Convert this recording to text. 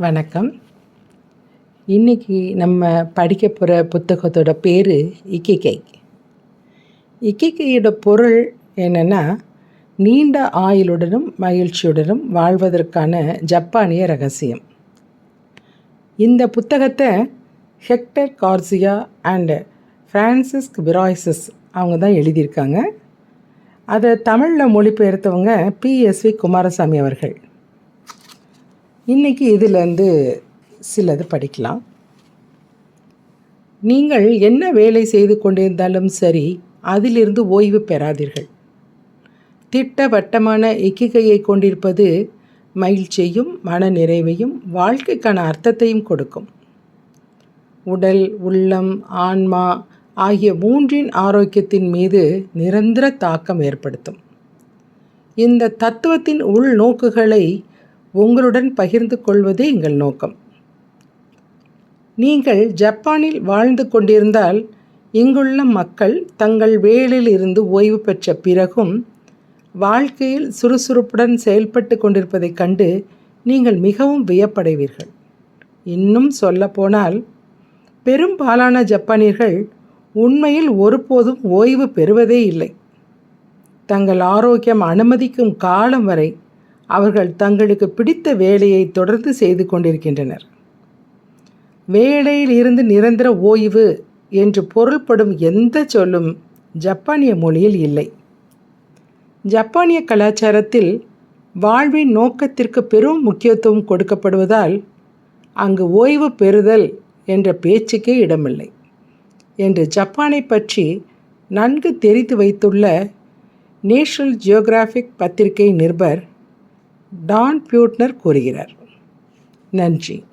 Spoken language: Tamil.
வணக்கம். இன்னைக்கு நம்ம படிக்க போகிற புத்தகத்தோட பேர் இக்கிகை. இக்கிகையோட பொருள் என்னென்னா நீண்ட ஆயுளுடனும் மகிழ்ச்சியுடனும் வாழ்வதற்கான ஜப்பானிய ரகசியம். இந்த புத்தகத்தை ஹெக்டர் கார்சியா அண்டு ஃப்ரான்சிஸ்க் பிராய்சஸ் அவங்க தான் எழுதியிருக்காங்க. அதை தமிழில் மொழிபெயர்த்தவங்க பிஎஸ்வி குமாரசாமி அவர்கள். இன்றைக்கி இதிலேருந்து சிலது படிக்கலாம். நீங்கள் என்ன வேலை செய்து கொண்டிருந்தாலும் சரி அதிலிருந்து ஓய்வு பெறாதீர்கள். திட்டவட்டமான இக்கிகையை கொண்டிருப்பது மகிழ்ச்சியையும் மன நிறைவையும் வாழ்க்கைக்கான அர்த்தத்தையும் கொடுக்கும். உடல் உள்ளம் ஆன்மா ஆகிய மூன்றின் ஆரோக்கியத்தின் மீது நிரந்தர தாக்கம் ஏற்படுத்தும். இந்த தத்துவத்தின் உள்நோக்குகளை உங்களுடன் பகிர்ந்து கொள்வதே எங்கள் நோக்கம். நீங்கள் ஜப்பானில் வாழ்ந்து கொண்டிருந்தால் இங்குள்ள மக்கள் தங்கள் வேலையில் இருந்து ஓய்வு பெற்ற பிறகும் வாழ்க்கையில் சுறுசுறுப்புடன் செயல்பட்டு கொண்டிருப்பதைக் கண்டு நீங்கள் மிகவும் வியப்படைவீர்கள். இன்னும் சொல்லப்போனால் பெரும்பாலான ஜப்பானியர்கள் உண்மையில் ஒருபோதும் ஓய்வு பெறுவதே இல்லை. தங்கள் ஆரோக்கியம் அனுமதிக்கும் காலம் வரை அவர்கள் தங்களுக்கு பிடித்த வேலையை தொடர்ந்து செய்து கொண்டிருக்கின்றனர். வேலையில் இருந்து நிரந்தர ஓய்வு என்று பொருள்படும் எந்த சொல்லும் ஜப்பானிய மொழியில் இல்லை. ஜப்பானிய கலாச்சாரத்தில் வாழ்வின் நோக்கத்திற்கு பெரும் முக்கியத்துவம் கொடுக்கப்படுவதால் அங்கு ஓய்வு பெறுதல் என்ற பேச்சுக்கே இடமில்லை என்று ஜப்பானை பற்றி நன்கு தெரிந்து வைத்துள்ள நேஷனல் ஜியோகிராஃபிக் பத்திரிகை நிருபர் டான் பியூட்னர் கூறுகிறார். நன்றி.